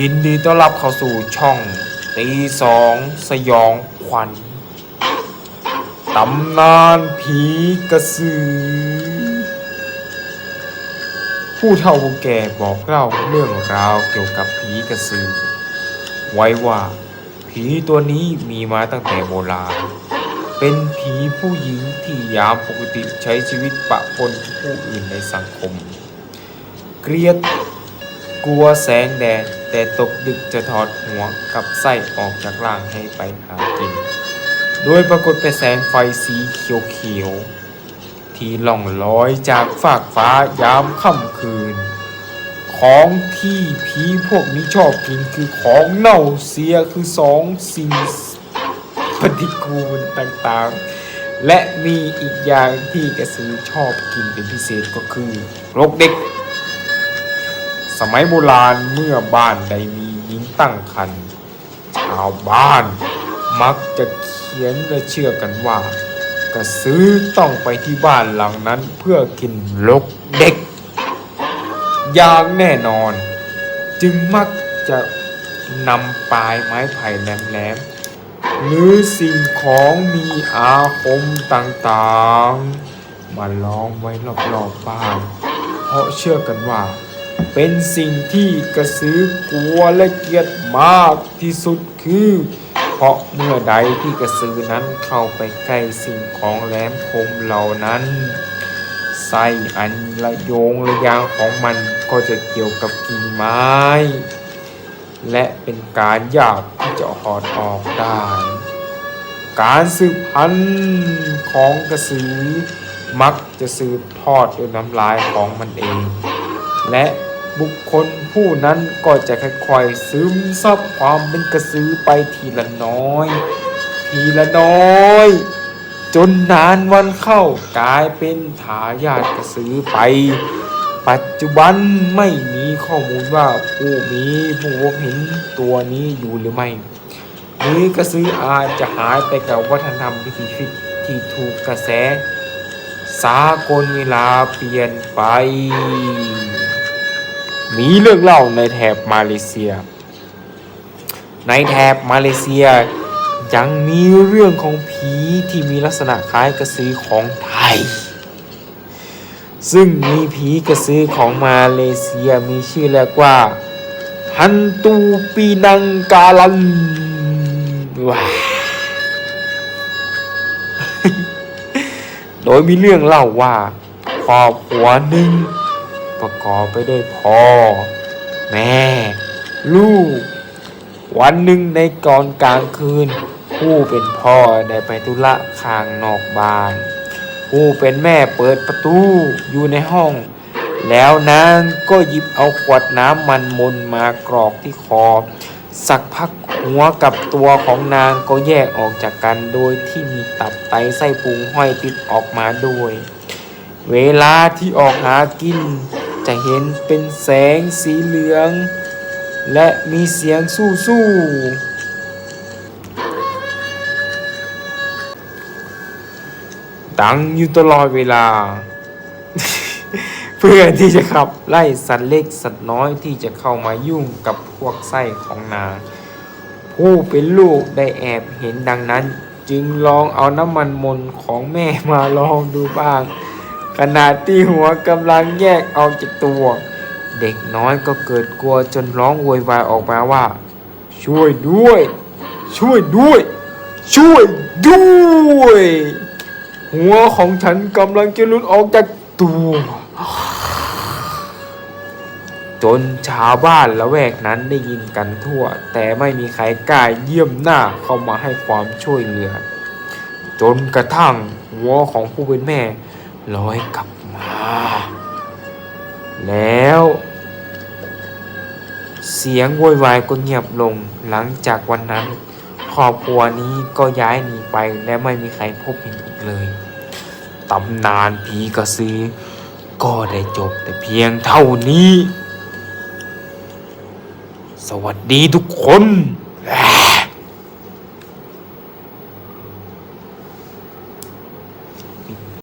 ยินดีต้อนรับเข้าสู่ช่องตีสองสยองขวัญตำนานผีกระสือ ผู้เฒ่าผู้แก่บอกเล่าเรื่องราวเกี่ยวกับผีกระสือ ไว้ว่า ผีตัวนี้มีมาตั้งแต่โบราณ เป็นผีผู้หญิงที่ยามปกติใช้ชีวิตปะปนผู้อื่นในสังคม เกลียดกลัวแสงแดด แต่ตกดึกจะถอดหัวกับไส้ออกจากร่างให้ไปหากิน โดยปรากฏเป็นแสงไฟสีเขียวๆ ที่ล่องลอยจากฟากฟ้ายามค่ำคืน ของที่ผีพวกนี้ชอบกินคือของเน่าเสียคือสองสิ่งปฏิกูลต่างๆและมีอีกอย่างที่กระสือชอบกินเป็นพิเศษก็คือรกเด็ก มัยโบราณเมื่อบ้านใดมีหญิงตั้งครรภ์ชาวบ้านมักจะเขียนและเชื่อกันว่า กระสือต้องไปที่บ้านหลังนั้นเพื่อกินลกเด็ก อย่างแน่นอน จึงมักจะนำปลายไม้ไผ่แหลมๆหรือสิ่งของมีอาคมต่างๆ มาล้อมไว้รอบๆบ้าน เพราะเชื่อกันว่า เป็นสิ่งที่กระสือกลัวและเกลียดมากที่สุดคือ เพราะเมื่อใดที่กระสือนั้นเข้าไปใกล้สิ่งของแหลมคมเหล่านั้นไส้อันละโยงระยางของมันก็จะเกี่ยวกับกิ่งไม้ และเป็นการยากที่จะถอดออกได้ การสืบพันธุ์ของกระสือมักจะสืบทอดด้วยน้ำลายของมันเอง และ บุคคลผู้นั้นก็จะค่อยๆซึมซับความเป็นกระสือไปทีละน้อย ทีละน้อย จนนานวันเข้ากลายเป็นทายาทกระสือไป ปัจจุบันไม่มีข้อมูลว่าผู้มีผู้พบเห็นตัวนี้อยู่หรือไม่หรือกระสืออาจจะหายไปกับวัฒนธรรมพิธีฟิตที่ถูกกระแส สากลเวลาเปลี่ยนไป มีเรื่องเล่าในแถบมาเลเซีย ในแถบมาเลเซีย ยังมีเรื่องของผีที่มีลักษณะคล้ายกระสือของไทย ซึ่งมีผีกระสือของมาเลเซียมีชื่อเรียกว่าฮันตูปีนังกาลันว้าโดยมีเรื่องเล่าว่าครอบครัวหนึ่ง ประกอบไปด้วยพ่อ แม่ ลูก วันหนึ่งในก่อนกลางคืน ผู้เป็นพ่อได้ไปธุระข้างนอกบ้าน ผู้เป็นแม่เปิดประตูอยู่ในห้อง แล้วนางก็หยิบเอาขวดน้ำมันมนมากรอกที่คอสักพักหัวกับตัวของนางก็แยกออกจากกันโดยที่มีตับไตไส้พุงห้อยติดออกมาด้วย เวลาที่ออกหากิน จะเห็นเป็นแสงสีเหลือง และมีเสียงสู้สู้ดังอยู่ตลอดเวลา เพื่อที่จะขับไล่สัตว์เล็กสัตว์น้อยที่จะเข้ามายุ่งกับพวกไส้ของนางผู้เป็นลูกได้แอบเห็นดังนั้น จึงลองเอาน้ำมันมนของแม่มาลองดูบ้าง ขณะที่หัวกำลังแยกออกจากตัว เด็กน้อยก็เกิดกลัวจนร้องโวยวายออกมาว่า ช่วยด้วย ช่วยด้วย ช่วยด้วย หัวของฉันกำลังจะหลุดออกจากตัว จนชาวบ้านละแวกนั้นได้ยินกันทั่ว แต่ไม่มีใครกล้าเยี่ยมหน้าเข้ามาให้ความช่วยเหลือ จนกระทั่งหัวของผู้เป็นแม่ ลอยกลับมา แล้ว เสียงโวยวายก็เงียบลงหลังจากวันนั้นครอบครัวนี้ก็ย้ายหนีไปและไม่มีใครพบเห็นอีกเลยตำนานผีกระสือก็ได้จบแต่เพียงเท่านี้ สวัสดีทุกคน